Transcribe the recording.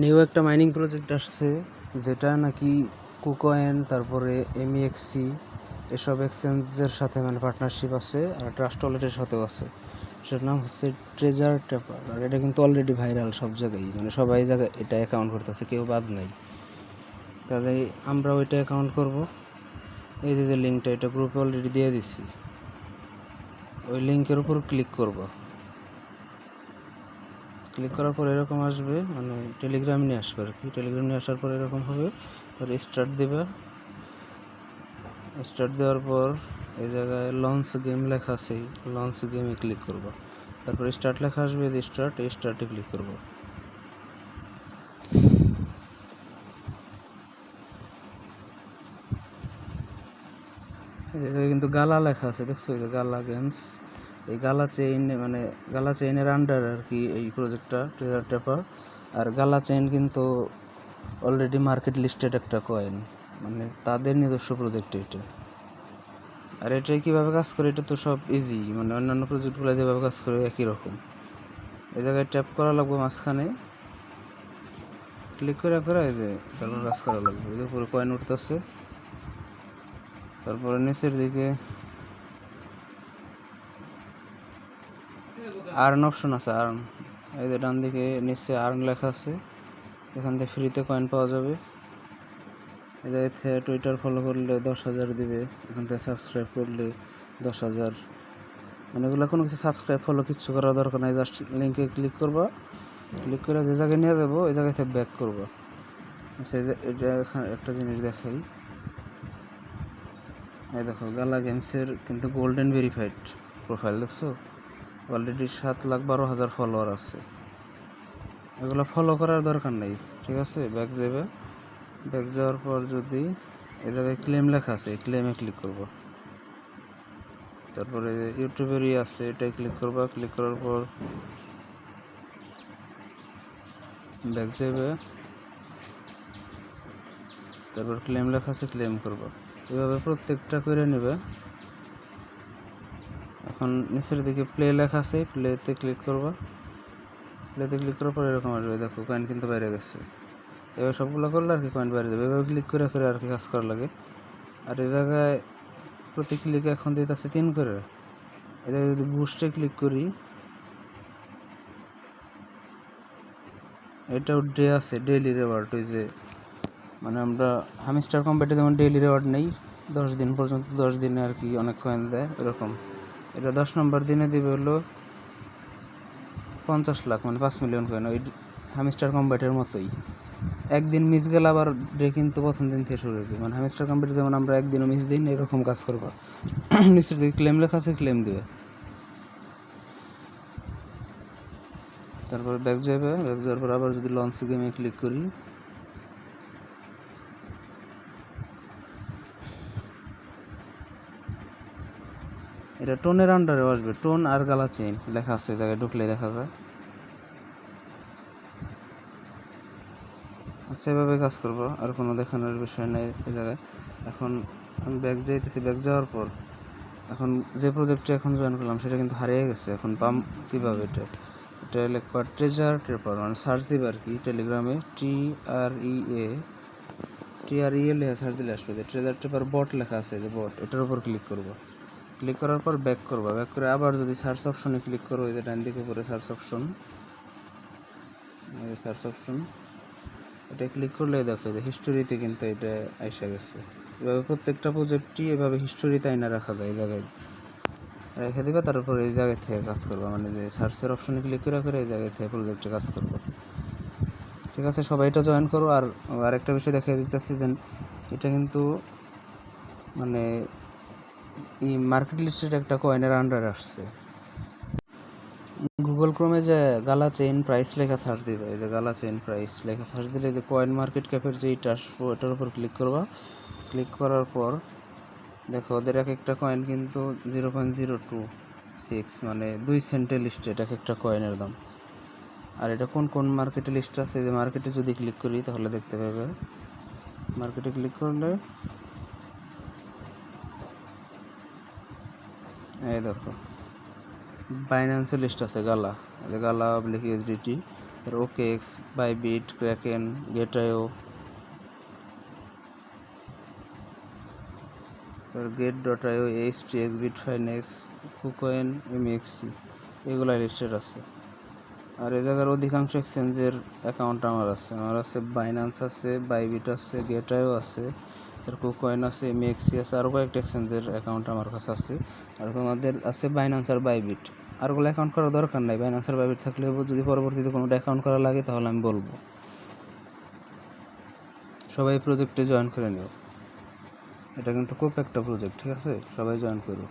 New একটা mining project আসছে, যেটা নাকি কুকয়েন তারপরে এমইএক্সি এসব এক্সচেঞ্জের সাথে মানে পার্টনারশিপ আছে, আর ট্রাস্ট ওয়ালেটের সাথেও আছে। সেটার নাম হচ্ছে ট্রেজার টেপার আর এটা কিন্তু অলরেডি ভাইরাল সব জায়গায় মানে সবাই জায়গায় এটা অ্যাকাউন্ট করতেছে, কেউ বাদ নাই। কাজেই আমরা ওইটা অ্যাকাউন্ট করব। এই যে লিঙ্কটা এটা গ্রুপে অলরেডি দিয়ে দিছি। ওই লিঙ্কের উপর ক্লিক করব। ক্লিক করার পর এরকম আসবে মানে টেলিগ্রাম নিয়ে আসবে আর কি। টেলিগ্রাম নিয়ে আসার পর এরকম হবে, তার স্টার্ট দেবে। স্টার্ট দেওয়ার পর এই জায়গায় লঞ্চ গেম লেখা আছে লঞ্চ গেমে ক্লিক করব। তারপর স্টার্ট লেখা আসবে, এই স্টার্ট এই স্টার্টে ক্লিক করব। কিন্তু গালা লেখা আছে, দেখছ? যে গালা গেমস এই গালা চেইন মানে গালা চেইনের আন্ডার আর কি এই প্রজেক্টটা ট্রেজার টেপার আর গালা চেইন কিন্তু অলরেডি মার্কেট লিস্টেড একটা কয়েন মানে তাদের নিজস্ব প্রজেক্ট এটা আর এটা কীভাবে কাজ করে, এটা তো সব ইজি মানে অন্যান্য প্রজেক্টগুলো যেভাবে কাজ করে, একই রকম। এই জায়গায় ট্যাপ করা লাগবে মাঝখানে। ক্লিক করে, করা, এই যে তারপর কাজ করা লাগবে। এই যে পুরো কয়েন উঠতেছে। তারপরে নিচের দিকে আর্ন অপশন আছে আর্ন এই যে ডান দিকে নিচে আর্ন লেখা আছে। এখান থেকে ফ্রিতে কয়েন পাওয়া যাবে। জায়গায় টুইটার ফলো করলে দশ হাজার দিবে, এখান থেকে সাবস্ক্রাইব করলে দশ হাজার। মানে এগুলো কোনো কিছু সাবস্ক্রাইব ফলো কিচ্ছু করার দরকার নাই জাস্ট লিঙ্কে ক্লিক করবা। ক্লিক করে যে জায়গায় নিয়ে যাব, ওই জায়গায় ব্যাক করবা। আচ্ছা এটা এখানে একটা জিনিস দেখাই। এই দেখো গালা গেমসের কিন্তু গোল্ডেন ভেরিফাইড প্রোফাইল দেখছ? অলরেডি সাত লাখ বারো হাজার ফলোয়ার আছে। এগুলো ফলো করার দরকার নেই, ঠিক আছে? ব্যাক যাবে। ব্যাক যাওয়ার পর যদি এই জায়গায় ক্লেম লেখা আছে ক্লেমে ক্লিক করব। তারপরে ইউটিউবের ইয়ে আছে, এটাই ক্লিক করবা। ক্লিক করার পর ব্যাক যাবে। তারপর ক্লেম লেখা আছে ক্লেম করবা। এভাবে প্রত্যেকটা করে নেবে। এখন নিচের দিকে প্লে লেখা আছে প্লেতে ক্লিক করবা। প্লেতে ক্লিক করার পর এরকম আসবে, দেখো কয়েন কিন্তু বাইরে গেছে। এবার সবগুলো করলে আর কি কয়েন বাইরে যাবে। এভাবে ক্লিক করে করে আর কি কাজ করা লাগে। আর এই জায়গায় প্রতি ক্লিকে এখন দিতেছে তিন করে। এটা যদি বুস্টে ক্লিক করি, এটাও ডে আছে ডেইলি রেওয়ার্ড ওই যে মানে আমরা হামিস্টার কম্প্যাটে যেমন ডেইলি রেওয়ার্ড নেই, দশ দিন পর্যন্ত দশ দিনে আর কি অনেক কয়েন দেয়, এরকম। এটা দশ নম্বর দিনে দিবে হলো পঞ্চাশ লাখ মানে পাঁচ মিলিয়ন কয়েন ওই হামিস্টার কম্প্যাটের মতোই। একদিন মিস গেলে আবার ডে কিন্তু প্রথম দিন থেকে শুরু হয়েছে মানে হামিস্টার কম্প্যাটে যেমন আমরা একদিনও মিস দিন এরকম কাজ করব। নিচের দিকে ক্লেম লেখা আছে ক্লেম দেবে। তারপর ব্যাক যাবে ব্যাক যাওয়ার পর আবার যদি লঞ্চ গেমে ক্লিক করি এটা টোনের আন্ডারেও আসবে। টোন আর গালা চেইন লেখা আছে জায়গায় ঢুকলে দেখা যায়। আচ্ছা এভাবে কাজ করব, আর কোনো দেখানোর বিষয় নেই এই জায়গায়। এখন আমি ব্যাগ যাইতেছি, ব্যাগ যাওয়ার পর এখন যে প্রজেক্টে এখন জয়েন করলাম সেটা কিন্তু হারিয়ে গেছে। এখন পাম কীভাবে এটা? এটা লিখবা ট্রেজার ট্রেপার মানে সার্চ দিবে আর কি টেলিগ্রামে টি আর ই এ টি আর ই এ লেখা সার্চ দিলে আসবে ট্রেজার ট্রেপার বট লেখা আছে যে বট এটার উপর ক্লিক করব। ক্লিক করার পর ব্যাক করবা। ব্যাক করে আবার যদি সার্চ অপশনে ক্লিক করো এই যে ডান দিকে উপরে সার্চ অপশন সার্চ অপশন এটা ক্লিক করলে দেখো যে হিস্টোরিতে কিন্তু এটা আইসা গেছে। এভাবে প্রত্যেকটা প্রজেক্টই এভাবে হিস্টোরিতে আইনা রাখা যায় এই জায়গায়। রেখে দিবা, তারপর এই জায়গা থেকে কাজ করবা। মানে যে সার্চের অপশনে ক্লিক করে করে এই জায়গা থেকে প্রজেক্টে কাজ করব। ঠিক আছে, সবাই এটা জয়েন করো। আর আরেকটা বিষয় দেখা দিতেছি যে, এটা কিন্তু মানে মার্কেট লিস্টেড একটা কয়েনের আন্ডার আসছে। গুগল ক্রোমে যে গালা চেইন প্রাইস লেখা সার্চ দিবে, এই যে গালা চেইন প্রাইস লেখা সার্চ দিলে যে কয়েন মার্কেট ক্যাপের যে এইটা আসব, এটার উপর ক্লিক করবা। ক্লিক করার পর দেখো ওদের এক একটা কয়েন কিন্তু zero point zero two six মানে দুই সেন্টে লিস্টেড এক একটা কয়েনের দাম। আর এটা কোন কোন মার্কেটে লিস্ট আছে? যে মার্কেটে যদি ক্লিক করি তাহলে দেখতে পাবে। মার্কেটে ক্লিক করলে এই দেখো। বাইন্যান্সের লিস্ট আছে গালা গালা যে গালা ডি টি তার ওকে x Bybit Kraken Gateio তার gate dot IO H T X Bitfinex KuCoin MEXC এগুলো লিস্টেড আছে। আর এ জায়গার অধিকাংশ এক্সচেঞ্জের অ্যাকাউন্ট আমার আছে। আমার আছে বাইন্যান্স আছে বাইবিট আছে গেটায়ও আছে, তার কুকয়েন আছে এমএক্সি আছে আরও কয়েকটা এক্সচেঞ্জের অ্যাকাউন্ট আমার কাছে আছে। আর তোমাদের আছে বাইন্যান্স আর বাইবিট আরগুলো অ্যাকাউন্ট করার দরকার নাই। বাইন্যান্স আর বাইবিট থাকলে যদি পরবর্তীতে কোনোটা অ্যাকাউন্ট করা লাগে তাহলে আমি বলব। সবাই প্রজেক্টে জয়েন করে নিও। এটা কিন্তু খুব একটা প্রজেক্ট ঠিক আছে? সবাই জয়েন করো